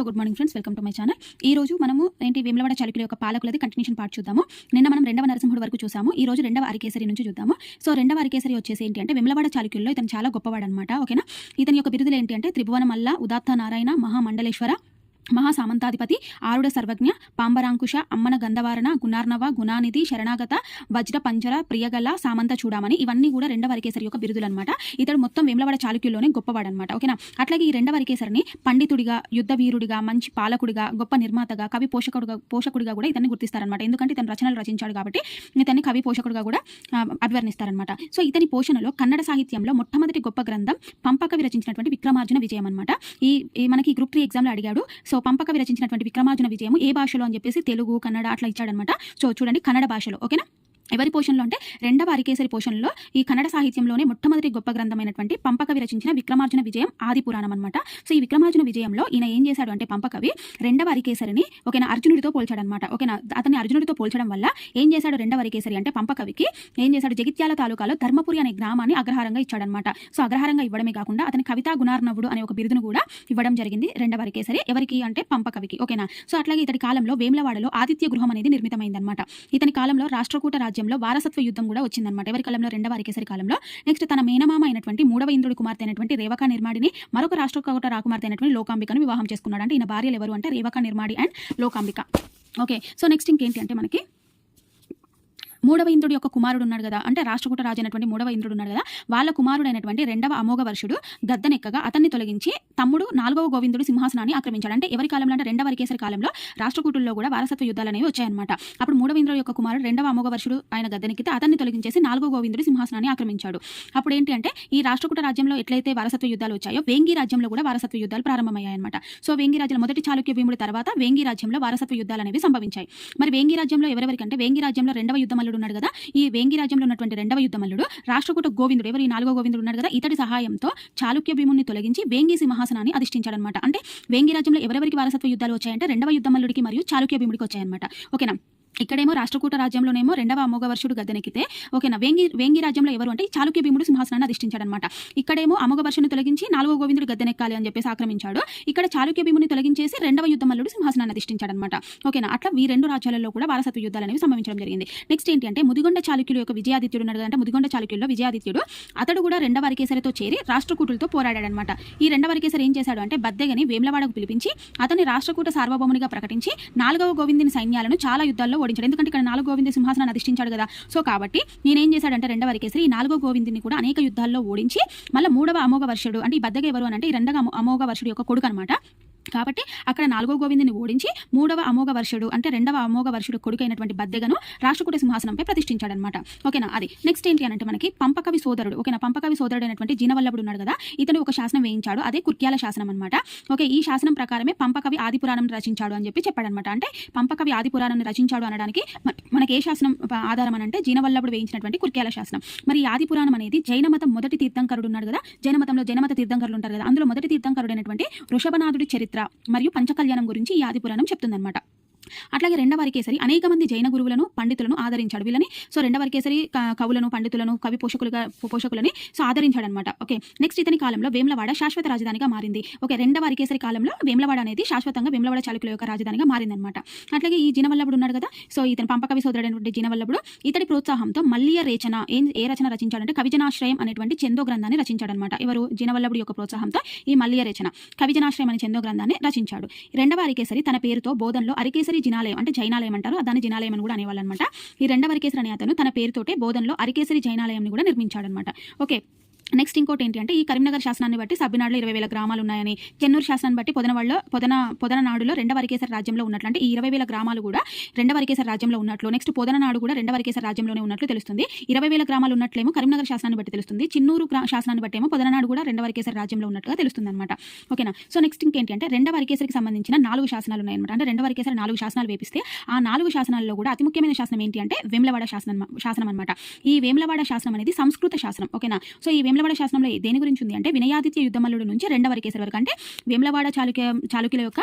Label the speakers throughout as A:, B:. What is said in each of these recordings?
A: So good morning friends welcome to my channel. ఈ రోజు మనము ఏంటి వేములవాడ చాళుక్యుల యొక్క పాలకులది కంటిన్యూషన్ పార్ట్ చూద్దాము. నిన్న మనం రెండవ నరసింహుడు వరకు చూసాము. ఈ రోజు రెండవ అరికేసరి నుంచి చూద్దాము. సో రెండవ అరికేసరి వచ్చేసి ఏంటి అంటే వేములవాడ చాళుక్యుల్లో ఇతను చాలా గొప్పవాడు అనమాట ఓకేనా? ఇతని యొక్క బిరుదులు ఏంటి అంటే త్రిభువన మల్ల ఉదాత్త నారాయణ మహామండలేశ్వర మహా సామంతాధిపతి ఆరుడ సర్వజ్ఞ పాంబరాంకుశ అమ్మన గంధవారణ గుణార్ణవ గుణానిధి శరణాగత వజ్ర పంజర ప్రియగల సామంత చూడమని ఇవన్నీ కూడా రెండవ అరికేసరి యొక్క బిరుదులు అనమాట ఇతడు మొత్తం వేములవాడ చాళుక్యుల్లోనే గొప్పవాడనమాట ఓకేనా? అట్లాగే ఈ రెండవ అరికేసరిని పండితుడిగా యుద్ధ వీరుడిగా మంచి పాలకుడిగా గొప్ప నిర్మాతగా కవి పోషకుడుగా పోషకుడిగా కూడా ఇతన్ని గుర్తిస్తారనమాట ఎందుకంటే ఇతను రచనలు రచించాడు కాబట్టి ఇతన్ని కవి పోషకుడిగా కూడా అభివర్ణిస్తారనమాట సో ఇతని పోషణలో కన్నడ సాహిత్యంలో మొట్టమొదటి గొప్ప గ్రంథం పంపకవి రచించినటువంటి విక్రమార్జున విజయం అనమాట ఈ ఈ మనకి గ్రూప్ త్రీ ఎగ్జామ్లో అడిగాడు. సో పంపకవి రచించినటువంటి విక్రమార్జున విజయం ఏ భాషలో అని చెప్పేసి తెలుగు కన్నడ అట్లా ఇచ్చాడనమాట సో చూడండి కన్నడ భాషలో ఓకేనా? ఎవరి పోషణలో అంటే రెండవ అరికేసరి పోషణలో ఈ కన్నడ సాహిత్యంలోనే మొట్టమొదటి గొప్ప గ్రంథమైనటువంటి పంపకవి రచించిన విక్రమార్జున విజయం ఆది పురాణం అనమాట సో ఈ విక్రమార్జున విజయంలో ఈయన ఏం చేశాడు అంటే పంపకవి రెండవ అరికేసరిని ఒకనా అర్జునుడితో పోల్చాడనమాట ఓకేనా అతన్ని అర్జునుడితో పోల్చడం వల్ల ఏం చేశాడు రెండవ అరికేసరి అంటే పంపకవికి ఏం చేశాడు? జగిత్యాల తాలూకాలో ధర్మపురి అనే గ్రామాన్ని అగ్రహారంగా ఇచ్చాడనమాట సో అగ్రహారంగా ఇవ్వడమే కాకుండా అతని కవితా గుణార్ణవుడు అనే ఒక బిరుదును కూడా ఇవ్వడం జరిగింది రెండవ అరికేసరి ఎవరికి అంటే పంపకవికి. ఓకేనా సో అట్లాగే ఇతడి కాలంలో వేములవాడలో ఆదిత్య గృహం అనేది నిర్మితమైందనమాట ఇతని కాలంలో రాష్ట్రకూట రాజ్యంలో వారసత్వ యుద్ధం కూడా వచ్చిందనమాట ఎవరి కాలంలో? రెండవ అరికేసరి కాలంలో. నెక్స్ట్ తన మేనమామ అయినటువంటి మూడవ ఇంద్రుడి కుమార్తె అయినటువంటి రేవకా నిర్మాడిని మరొక రాష్ట్రకూట రాకుమార్తె అయినటువంటి లోకాంబికను వివాహం చేసుకున్నాడు అంటే ఈయన భార్యలు ఎవరు అంటే Revaka Nirmadi and Lokambika. Okay so next ఇంకేంటి అంటే మనకి మూడవ ఇంద్రుడి యొక్క కుమారుడు ఉన్నాడు కదా. అంటే రాష్ట్రకూట రాజు అయినటువంటి మూడవ ఇంద్రుడు ఉన్నాడు కదా. వాళ్ళ కుమారుడైనటువంటి రెండవ అమోఘ వర్షుడు గద్దనెక్కగా అతన్ని తొలగించి తమ్ముడు నాలుగవ గోవిందుడు సింహాసనాన్ని ఆక్రమించాడు. అంటే ఎవరి కాలంలో అంటే రెండవ కేసరి కాలంలో రాష్ట్రకూటుల్లో కూడా వారసత్వ యుద్ధాలు అనేవి వచ్చాయన్నమాట. అప్పుడు మూడవ ఇంద్రుడు యొక్క కుమారుడు రెండవ అమోఘ వర్షుడు ఆయన గద్దెనెక్కితే అతన్ని తొలగించేసి నాలుగో గోవిందుడు సింహాసనాన్ని ఆక్రమించాడు. అప్పుడు ఏంటి అంటే ఈ రాష్ట్రకూట రాజ్యంలో ఎట్లయితే వారసత్వ యుద్ధాలు వచ్చాయో వేంగి రాజ్యంలో కూడా వారసత్వ యుద్ధాలు ప్రారంభమయ్యాయన్నమాట. సో వేంగి రాజ్యం మొదటి చాళుక్య భీముడి తర్వాత వేంగి రాజ్యంలో వారసత్వ యుద్ధాలు అనేవి సంభవించాయి. మరి వేంగి రాజ్యంలో ఎవరెవరికంటే వేంగి రాజ్యంలో రెండవ యుద్ధం యుద్ధమల్లుడు ఉన్నాడు కదా. ఈ వేంగి రాజ్యంలో ఉన్నటువంటి రెండవ యుద్ధమల్లుడు రాష్ట్రకూట గోవిందుడు ఎవరు ఈ నాలుగో గోవిందుడు ఉన్నాడు కదా ఇతడి సహాయంతో చాళుక్య భీముని తొలగించి వేంగి సింహాసనాన్ని అధిష్ఠించాడనమాట అంటే వేంగి రాజ్యంలో ఎవరెవరికి వారసత్వ యుద్ధాలు వచ్చాయంటే రెండవ యుద్ధమల్లుడికి మరియు చాళుక్య భీముడికి వచ్చాయన్నమాట. ఓకేనా? ఇక్కడేమో రాష్ట్రకూట రాజ్యంలోనేమో రెండవ అమోఘవర్షుడు గద్దెనెక్కితే ఓకేనా వేంగి వేంగి రాజ్యంలో ఎవరు అంటే ఈ చాళుక్య భీముడు సింహాసనాన్ని అధిష్ఠించాడనమాట. ఇక్కడేమో అమోఘవర్షుని తొలగించి నాలుగో గోవిందుడు గద్దెనెక్కాలి అని చెప్పేసి ఆక్రమించాడు. ఇక్కడ చాళుక్య భీముని తొలగించేసి రెండవ యుద్ధమల్లుడు సింహాసనాన్ని అధిష్ఠించాడనమాట. ఓకేనా అట్లా ఈ రెండు రాజ్యాలలో కూడా వారసత్వ యుద్ధాలు అనేవి సంభవించడం జరిగింది. నెక్స్ట్ ఏంటి అంటే ముదిగొండ చాళుక్యుల యొక్క విజయాదిత్యుడు ఉన్నాడు అంటే ముదిగొండ చాళుక్యుల్లో విజయాదిత్యుడు. అతడు కూడా రెండవ వరకేసరితో చేరి రాష్ట్రకూటులతో పోరాడాడనమాట. ఈ రెండవ వరకేసరి ఏం చేశాడు అంటే బద్దెగని వేములవాడకు పిలిపించి అతని రాష్ట్రకూట సార్వభౌమునిగా ప్రకటించి నాలుగవ గోవిందుని సైన్యాలను చాలా యుద్ధాల్లో ఓడించాడు. ఎందుకంటే ఇక్కడ నాలుగు గోవింద సింహాసనాన్ని అధిష్ఠించాడు కదా. సో కాబట్టి నేనేం చేశాడంటే రెండవ అరికేసరి ఈ నాలుగో గోవిందుని కూడా అనేక యుద్ధాల్లో ఓడించి మళ్ళీ మూడవ అమోఘ వర్షుడు అంటే ఈ బద్దెగ ఎవరు అని అంటే ఈ రెండవ అమోఘ వర్షుడు యొక్క కొడుకు అనమాట కాబట్టి అక్కడ నాలుగో గోవిందుని ఓడించి మూడవ అమోఘ వర్షుడు అంటే రెండవ అమోఘ వర్షుడు కొడుకైనటువంటి బద్దెగను రాష్ట్రకూట సింహాసనంపై ప్రతిష్ఠించాడనమాట ఓకేనా? అది నెక్స్ట్ ఏంటి అంటే మనకి పంపకవి సోదరుడు. ఓకేనా? పంపకవి సోదరుడు అయినటువంటి జీనవల్లభుడు ఉన్నాడు కదా ఇతను ఒక శాసనం వేయించాడు. అదే కుర్క్యాల శాసనం అనమాట ఓకే ఈ శాసనం ప్రకారమే పంపకవి ఆది పురాణం రచించాడు అని చెప్పి చెప్పాడనమాట అంటే పంపకవి ఆది పురాణాన్ని రచించాడు అనడానికి మనకి ఏ శాసనం ఆధారం అని అంటే జీనవల్లభుడు వేయించినటువంటి కుర్క్యాల శాసనం. మరి ఈ ఆది పురాణం అనేది జైన మతం మొదటి తీర్థంకరుడు ఉన్నాడు కదా జైన మతంలో జైనమత తీర్థంకరులు ఉంటారు కదా అందులో మొదటి తీర్థంకరుడైనటువంటి వృషభనాథుడి చరిత్ర మరియు పంచకల్యాణం గురించి ఈ ఆది పురాణం చెప్తుందన్నమాట. అట్లాగే రెండవ అరికేసరి అనేక మంది జైన గురువులను పండితులను ఆదరించాడు. వీళ్ళని సో రెండవ అరికేసరి కవులను పండితులను కవి పోషకులుగా పోషకులని సో ఆదరించాడు అనమాట ఓకే నెక్స్ట్ ఇతని కాలంలో వేములవాడ శాశ్వత రాజధానిగా మారింది. ఓకే రెండవ అరికేసరి కాలంలో వేములవాడ అనేది శాశ్వతంగా వేములవాడ చాళుక్యుల యొక్క రాజధానిగా మారిందనమాట అట్లాగే ఈ జినవల్లభుడు ఉన్నాడు కదా సో ఇతను పంపకవి సోదరుడైనటువంటి జినవల్లభుడు ఇతడి ప్రోత్సాహంతో మల్లియ రేచన ఏం ఏ రచన రచించాడంటే కవిజనాశ్రయం అనేటువంటి చందో గ్రంథాన్ని రచించాడనమాట ఎవరు? జినవల్లభుడు యొక్క ప్రోత్సాహంతో ఈ మల్లియ రచన కవిజనాశ్రయం అనే చందో గ్రంథాన్ని రచించాడు. రెండవ అరికేసరి తన పేరుతో బోధనలో అరికేసరి జినాలయం అంటే జైనాలయం అంటారు. దాన్ని జినాలయం అని కూడా అనేవాళ్ళు అనమాట ఈ రెండవ అరికేసరి అనే అతను తన పేరుతోటే బోధనలో అరికేసరి జైనాలయంని కూడా నిర్మించాడనమాట. ఓకే. నెక్స్ట్ ఇంకోటి ఏంటి అంటే ఈ కరీంనగర్ శాసనాన్ని బట్టి సబ్బినాడులో ఇరవై వేల గ్రామాలు ఉన్నాయని చెన్నూరు శాసనాన్ని బట్టి పొదనవాడలో పొదన పొదననాడులో రెండవ రాజ్యంలో ఉన్నట్లు అంటే ఈ ఇరవై వేల గ్రామాలు కూడా రెండవ రాజ్యంలో ఉన్నట్లు నెక్స్ట్ పొదననాడు కూడా రెండవ రాజ్యంలోనే ఉన్నట్లు తెలుస్తుంది. ఇరవై వేల గ్రామాలు ఉన్నట్లేమో కరీంనగర్ శాసనాన్ని బట్టి తెలుస్తుంది. చిన్నూరు శాసనాన్ని బట్టి ఏమో పొదననాడు కూడా రెండవ రాజ్యంలో ఉన్నట్టుగా తెలుస్తుంది అనమాట ఓకేనా? సో నెక్స్ట్ ఇంకేంటి అంటే రెండవరికేసరికి సంబంధించిన నాలుగు శాసనాలు ఉన్నాయన్నమాట. అంటే రెండవ నాలుగు శాసనాలు వేపిస్తే ఆ నాలుగు శాసనాల్లో కూడా అతి ముఖ్యమైన శాసనం ఏంటి అంటే వేములవాడ శాసనం శాసనం అనమాట ఈ వేములవాడ శాసనం అనేది సంస్కృత శాసనం. ఓకేనా? సో ఈ వేములవాడ శాసనంలో దేని గురించి ఉంది అంటే వినయాదిత్య యుద్ధమల్లుడు నుంచి రెండవ అరికేసరి వరకు. అంటే వేములవాడ చాళుక్య చాళుక్యుల యొక్క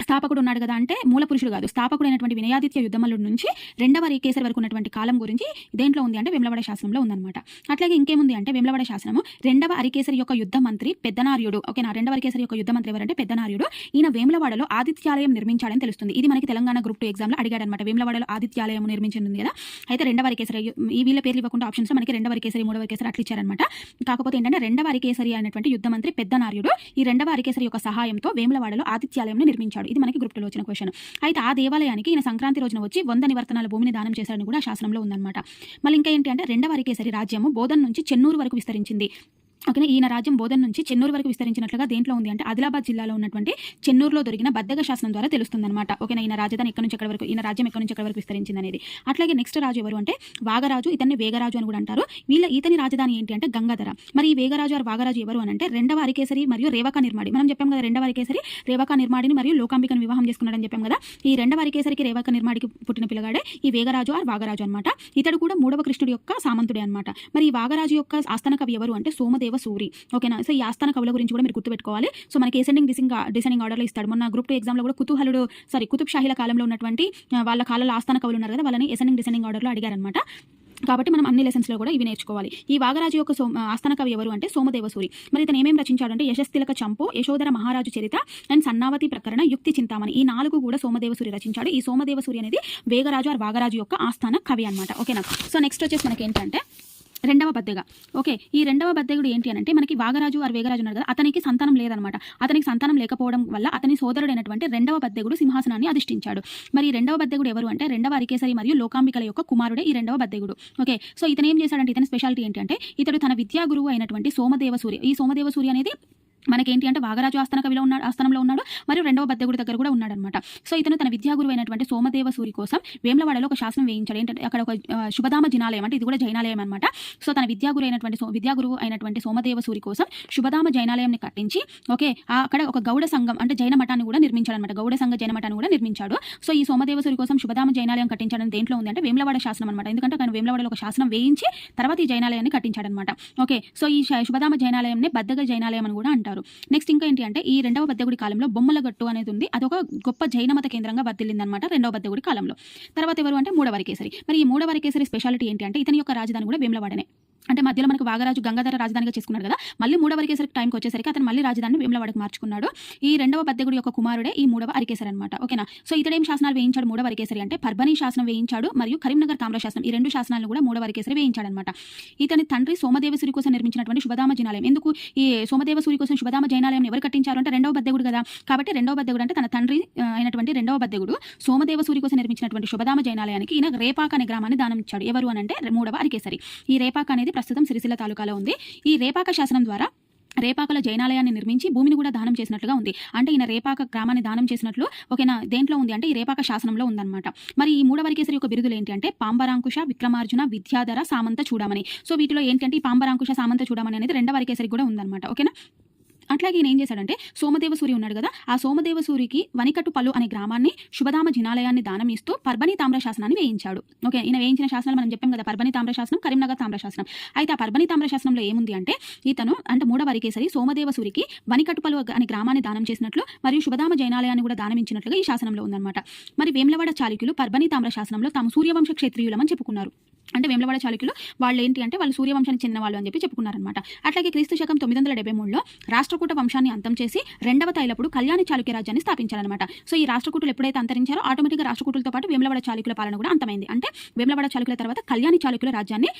A: స్థాపకుడు ఉన్నాడు కదా అంటే మూల పురుషుడు కాదు. స్థాపకుడు అయినటువంటి వినయాదిత్య యుద్ధమల్లుడు నుంచి రెండవ కేసరి వరకు ఉన్నటువంటి కాలం గురించి దేంట్లో ఉంది అంటే వెమ్లవాడ శాసనంలో ఉందన్నమాట. అట్లాగే ఇంకేముంది అంటే వెమ్లవాడ శాసనము రెండవ అరికేసరి యొక్క యుద్ధ మంత్రి పెద్దనార్యుడు. ఓకేనా? రెండవ అరికేసరి యొక్క యుద్ధ మంత్రి ఎవరంటే పెద్దనార్యుడు. ఈయన వేములవాడలో ఆదిత్యాలయం నిర్మించాడని తెలుస్తుంది. ఇది మనకి తెలంగాణ గ్రూప్ టూ ఎగ్జామ్లో అడిగాడనమాట వేములవాడలో ఆదిత్యాలయం నిర్మించింది కదా. అయితే రెండవ అరికేసరి ఈ వీళ్ళ పేర్లు ఇవ్వకుండా ఆప్షన్స్ మనకి రెండవ అరికేసరి మూడవ అరికేసరి అట్లా ఇచ్చారనమాట కాకపోతే ఏంటంటే రెండవ అరికేసరి అయినటువంటి యుద్ధ మంత్రి పెద్దనార్యుడు ఈ రెండవ అరికేసరి యొక్క సహాయంతో వేములవాడలో ఆదిత్యాలయం నిర్మించాడు. ఇది మనకి గ్రూప్ టూలో వచ్చిన క్వశ్చన్ అయితే ఆ దేవాలయానికి ఈయన సంక్రాంతి రోజున వచ్చి వంద నివర్తనాల భూమిని దానం చేశాడని కూడా శాసనంలో ఉందన్నమాట. మళ్ళీ ఇంకా ఏంటి అంటే రెండవ అరికేసరి రాజ్యము బోధన్ నుంచి చెన్నూరు వరకు విస్తరించింది. ఓకేనా? ఈయన రాజ్యం బోధన్ నుంచి చెన్నూరు వరకు విస్తరించినట్లుగా దేంట్లో ఉంది అంటే ఆదిలాబాద్ జిల్లాలో ఉన్నటువంటి చెన్నూరులో దొరికిన బద్దగ శాసనం ద్వారా తెలుస్తుంది అనమాట ఓకేనా? ఈయన రాజధాని ఎక్కడి నుంచి ఎక్కడి వరకు ఈయన రాజ్యం ఎక్కడి నుంచి ఎక్కడి వరకు విస్తరించింది అనేది అట్లాగే నెక్స్ట్ రాజు ఎవరు అంటే వాగరాజు ఇతన్ని వేగరాజు అని కూడా అంటారు. వీళ్ళ ఈతని రాజధాని ఏంటి అంటే గంగాధర. మరి ఈ వేగరాజు ఆరు వాగరాజు ఎవరు అని అంటే రెండవ అరికేసరి మరియు రేవక నిర్మాడి. మనం చెప్పాం కదా రెండవ అరికేసరి రేవక నిర్మాడిని మరియు లోకాంబికను వివాహం చేసుకున్నాడని చెప్పాం కదా. ఈ రెండవ అరికేసరికి రేవక నిర్మాడికి పుట్టిన పిల్లగాడే ఈ వేగరాజు ఆర్ వాగరాజు అనమాట ఇతడు కూడా మూడవ కృష్ణుడి యొక్క సామంతుడే అనమాట మరి ఈ వాగరాజు యొక్క ఆస్థాన కవి ఎవరు అంటే సోమదేవ సూరి. ఓకేనా? సో ఈ ఆస్థాన కవుల గురించి కూడా మీరు గుర్తుపెట్టుకోవాలి. సో మనకి ఎసెండింగ్ డిసింగ్ డిసెండింగ్ ఆర్డర్లో ఇస్తాడు? మొన్న గ్రూప్ టూ ఎగ్జామ్లో కూడా కుతూహలుడు సారీ కుతుబ్ షాహీల కాలంలో ఉన్నటువంటి వాళ్ళ కాలంలో ఆస్థాన కవులు ఉన్నారు కదా వాళ్ళని ఎసెండింగ్ డిసెండింగ్ ఆర్డర్లో అడిగారనమాట కాబట్టి మనం అన్ని లెసన్స్లో కూడా ఇవి నేర్చుకోవాలి. ఈ వాగరాజు యొక్క సో ఆస్థాన కవి ఎవరు అంటే సోమదేవసూరి మరి ఇతను ఏమేమి రచించాడంటే యశస్తిలక చంపు యశోధర మహారాజు చరిత అండ్ సన్నావతి ప్రకరణ యుక్తి చింతామణి. ఈ నాలుగు కూడా సోమదేవసూరి రచించాడు. ఈ సోమదేవసూరి అనేది వేగరాజు ఆర్ వాగరాజు యొక్క ఆస్థాన కవి అనమాట ఓకేనా? సో నెక్స్ట్ వచ్చేసి మనకి ఏంటంటే రెండవ బద్దెగ. ఓకే ఈ రెండవ బద్దెగుడు ఏంటి అని అంటే మనకి వాగరాజు ఆర్ వేగరాజు ఉన్నారు కదా అతనికి సంతానం లేదనమాట అతనికి సంతానం లేకపోవడం వల్ల అతని సోదరుడైనటువంటి రెండవ బద్దెగుడు సింహాసనాన్ని అధిష్ఠించాడు. మరి ఈ రెండవ బద్దెగుడు ఎవరు అంటే రెండవ అరికేసరి మరియు లోకాంబికల యొక్క కుమారుడే ఈ రెండవ బద్దెగుడు. ఓకే సో ఇతను ఏం చేశాడంటే ఇతని స్పెషాలిటీ ఏంటి అంటే ఇతడు తన విద్యా గురువు అయినటువంటి సోమదేవ సూర్య ఈ సోమదేవ సూర్య అనేది మనకేంటి అంటే వాగరాజు ఆస్థాన కవిలో ఉన్నాడు ఆస్థానంలో ఉన్నాడు మరియు రెండవ బద్దెగుడి దగ్గర కూడా ఉన్నాడనమాట సో ఇతను తన విద్యాగురు అయినటువంటి సోమదేవ సూరి కోసం వేములవాడలో ఒక శాసనం వేయించాడు. ఏంటంటే అక్కడ ఒక శుభధామ జినాలయం అంటే ఇది కూడా జైనాలయం అనమాట సో తన విద్యాగురు అయినటువంటి సో విద్యా గురువు అయినటువంటి సోమదేవ సూరి కోసం శుభధామ జైనాలయంని కట్టించి ఓకే ఆ అక్కడ ఒక గౌడ సంఘం అంటే జైన మఠాన్ని కూడా నిర్మించాడు అనమాట గౌడ సంఘ జైన మఠాన్ని కూడా నిర్మించాడు. సో ఈ సోమదేవ సూరి కోసం శుభధామ జైనాలయం కట్టించడం దేంట్లో ఉంది అంటే వేములవాడ శాసనం అనమాట ఎందుకంటే అక్కడ వేములవాడలో ఒక శాసనం వేయించి తర్వాత ఈ జైనాలయాన్ని కట్టించాడనమాట ఓకే సో ఈ శుభధామ జైనాలయంని బద్దగ జైనాలయం అని కూడా అంటారు. నెక్స్ట్ ఇంకా ఏంటి అంటే ఈ రెండవ బద్దగుడి కాలంలో బొమ్మల గట్టు అనేది ఉంది. అదొక గొప్ప జైన మత కేంద్రంగా వర్దిల్లిందనమాట రెండవ బద్దగుడి కాలంలో. తర్వాత ఎవరు అంటే మూడవ కేసరి మరి ఈ మూడవ కేసరి స్పెషాలిటీ ఏంటి అంటే ఇతని యొక్క రాజధాని కూడా వేములవాడనే. అంటే మధ్యలో మనకు వాగరాజు గంగాధర రాజధానిగా చేసుకున్నాడు కదా మళ్ళీ మూడవ అరికేసరికి టైంకి వచ్చేసరికి అతను మళ్ళీ రాజధానిని వేములవాడకు మార్చుకున్నాడు. ఈ రెండవ బద్దెగుడి యొక్క కుమారుడే ఈ మూడవ అరికేసరి అనమాట ఓకేనా? సో ఇతడేం శాసనాలు వేయించాడు? మూడవ అరికేసరి అంటే పర్బనీ శాసనం వేయించాడు మరియు కరీంనగర్ తామ్ర శాసనం ఈ రెండు శాసనాలను కూడా మూడవ అరికేసరి వేయించాడు అనమాట ఇతని తండ్రి సోమదేవసూరి కోసం నిర్మించినటువంటి శుభధామ జైనాలయం. ఎందుకు? ఈ సోమదేవసూరి కోసం శుభధామ జైనాలయం ఎవరు కట్టించారు అంటే రెండవ బద్దెగుడు కదా. కాబట్టి రెండవ బద్దెగుడు అంటే తన తండ్రి అయినటువంటి రెండవ బద్దెగుడు సోమదేవసూరి కోసం నిర్మించినటువంటి శుభధామ జైనాలయానికి ఈయన రేపాక అనే గ్రామాన్ని దానం ఇచ్చాడు. ఎవరు అని అంటే మూడవ అరికేసరి. ఈ రేపాక అనేది ప్రస్తుతం సిరిసిల్ల తాలూకాలో ఉంది. ఈ రేపాక శాసనం ద్వారా రేపాకల జైనాలయాన్ని నిర్మించి భూమిని కూడా దానం చేసినట్లుగా ఉంది. అంటే ఈయన రేపాక గ్రామాన్ని దానం చేసినట్లు ఓకేనా దేంట్లో ఉంది? అంటే ఈ రేపాక శాసనంలో ఉందన్నమాట. మరి ఈ మూడవరికేసరి యొక్క బిరుదులు ఏంటి అంటే పాంబరాంకుశ విక్రమార్జున విద్యాధర సామంత చూడమని. సో వీటిలో ఏంటంటే ఈ పాంబరాంకుశ సామంత చూడమని అనేది రెండవరికేసరి కూడా ఉందన్నమాట. ఓకేనా? అట్లాగే ఈయన ఏం చేశాడంటే సోమదేవ సూరి ఉన్నాడు కదా ఆ సోమదేవ సూరికి వనికట్టుపల్లు అనే గ్రామాన్ని శుభధామ జినాలయాన్ని దానం ఇస్తూ పర్బని తామ్ర శాసనాన్ని వేయించాడు. ఓకే ఈయన వేయించిన శాసనాలు మనం చెప్పాం కదా పర్బని తామ్ర శాసనం కరీంనగర్ తామ్ర శాసనం. అయితే ఆ పర్బని తామ్ర శాసనంలో ఏముంది అంటే ఇతను అంటే మూడవ అరికేసరి సోమదేవ సూరికి వనికట్టుపల్లు అనే గ్రామాన్ని దానం చేసినట్లు మరియు శుభధామ జైనాలయాన్ని కూడా దానం ఇచ్చినట్లుగా ఈ శాసనంలో ఉందన్నమాట. మరి వేములవాడ చాళుక్యులు పర్బని తామ్ర శాసనంలో తాము సూర్యవంశ క్షత్రియులమని చెప్పుకున్నారు. అంటే వేములవాడ చాళుక్యులు వాళ్ళు ఏంటి అంటే వాళ్ళు సూర్యవంశానికి చెందిన వాళ్ళు అని చెప్పి చెప్పుకున్నారనమాట అట్లాగే క్రీస్తు శకం తొమ్మిది వందల డెబ్బై మూడులో రాష్ట్రకూట వంశాన్ని అంతం చేసి రెండవ తైలపుడు కళ్యాణి చాళుక్య రాజ్యాన్ని స్థాపించారనమాట సో ఈ రాష్ట్రకూటులు ఎప్పుడైతే అంతరించారో ఆటోమేటిక్గా రాష్ట్రకూటులతో పాటు వేములవాడ చాళుక్యుల పాలన కూడా అంతమైంది. అంటే వేములవాడ చాళుక్యుల తర్వాత కళ్యాణి చాళుక్యుల రాజ్యాన్ని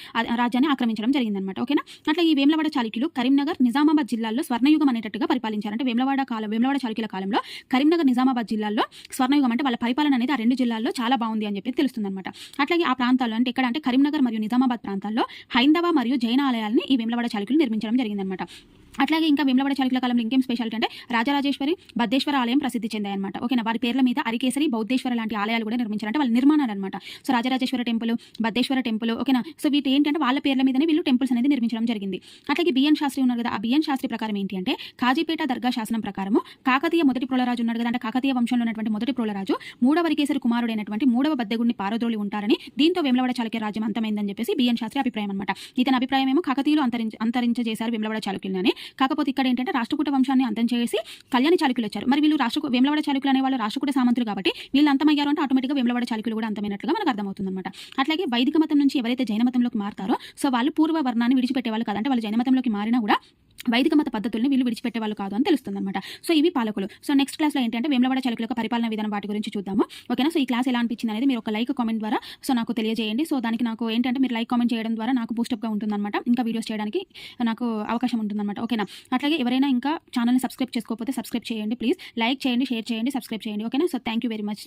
A: రాజ్యాన్ని ఆక్రమించడం జరిగిందనమాట ఓకేనా? అట్లా ఈ వేములవాడ చాళుక్యులు కరీంనగర్ నిజామాబాద్ జిల్లాల్లో స్వర్ణయుగం అనేటట్టుగా పరిపాలించారు. అంటే వేములవాడ కాలం వేములవాడ చాళుక్యుల కాలంలో కరీంనగర్ నిజామాబాద్ జిల్లాల్లో స్వర్ణయుగం అంటే వాళ్ళ పరిపాలన అనేది ఆ రెండు జిల్లాల్లో చాలా బాగుంది అని చెప్పి తెలుస్తుంది అనమాట అట్లాగే ఆ ప్రాంతాల్లో అంటే ఎక్కడ అంటే కరీం కరీంనగర్ మరియు నిజామాబాద్ ప్రాంతాల్లో హైందవ మరియు జైన ఆలయాలని ఈ వేములవాడ చాళుక్యులు నిర్మించడం జరిగిందనమాట అట్లాగే ఇంకా వేములవాడ చాళుక్యుల కాలంలో ఇంకేం స్పెషాలిటీ అంటే రాజరాజేశ్వరి బద్దేశ్వర ఆలయం ప్రసిద్ధి చెందాయి అనమాట ఓకేనా? వారి పేర్ల మీద అరికేసరి బౌద్ధేశ్వర లాంటి ఆలయాలు కూడా నిర్మించారంటే. వాళ్ళ నిర్మాణాలు అనమాట so Rajarajeshwara temple Baddeshwara temple ఓకేనా? సో వీటి ఏంటంటే వాళ్ళ పేర్ల మీదనే వీళ్ళు టెంపుల్స్ అనేది నిర్మించడం జరిగింది. అట్లాగే బిఎన్ శాస్త్రి ఉన్నారు కదా ఆ బిఎన్ శాస్త్రి ప్రకారం ఏంటి అంటే కాజీపేట దర్గా శాసనం ప్రకారము కాకతీయ మొదటి ప్రోలరాజు ఉన్నాడు కదా అంటే కాకతీయ వంశంలో ఉన్నటువంటి మొదటి ప్రోలరాజు మూడవ వరికేసరి కుమారుడైనటువంటి మూడవ బద్దెగుడిని పారద్రోలి ఉంటారని దీంతో వేములవాడ చాళుక్య రాజ్యం అంతమైందని చెప్పేసి బిఎన్ శాస్త్రి అభిప్రాయం అనమాట ఇతని అభిప్రాయం ఏమో కాకతీయులు అంతరించ అంతరించజేశారు వేములవాడ చాళుక్యులని కాకపోతే ఇక్కడ ఏంటంటే రాష్ట్రకూట వంశాన్ని అంతం చేసి కళ్యాణి చాళుక్యులు వచ్చారు. మరి వీళ్ళు రాష్ట్ర వేములవాడ చాళుక్యులు అనే వాళ్ళు రాష్ట్రకూట సామంతులు కాబట్టి వీళ్ళు అంతమయ్యారు అంటే ఆటోమేటిక్గా వేములవాడ చాళుకులు కూడా అంతమైనట్లుగా మనకు అర్థమవుతుంది అనమాట అట్లాగే వైదిక మతం నుంచి ఎవరైతే జైన మతంలోకి మారుతారో సో వాళ్ళు పూర్వ వర్ణాన్ని విడిచిపెట్టేవాళ్ళు కాదంటే వాళ్ళు జైన మతంలోకి మారినా కూడా వైదిక మత పద్ధతుల్ని వీళ్ళు విడిచిపెట్టేవాళ్ళు కాదు అని తెలుస్తుంది అనమాట సో ఇవి పాలకులు. సో నెక్స్ట్ క్లాస్లో ఏంటంటే వేములవాడ చాళుక్యుల యొక్క పరిపాలన విధానం వాటి గురించి చూద్దాము. ఓకేనా? సో ఈ క్లాస్ ఎలా అనిపించింది అనేది మీరు ఒక లైక్ కామెంట్ ద్వారా సో నాకు తెలియజేయండి. సో దానికి నాకు ఏంటంటే మీరు లైక్ కామెంట్ చేయడం ద్వారా నాకు బూస్టప్గా ఉంటుందన్నమాట. ఇంకా వీడియోస్ చేయడానికి నాకు అవకాశం ఉంటుందన్నమాట. ఓకేనా? అట్లాగే ఎవరైనా ఇంకా ఛానల్ని సబ్స్క్రైబ్ చేసుకోకపోతే సబ్స్క్రైబ్ చేయండి ప్లీజ్. లైక్ చేయండి షేర్ చేయండి సబ్స్క్రైబ్ చేయండి. ఓకేనా? So thank you very much.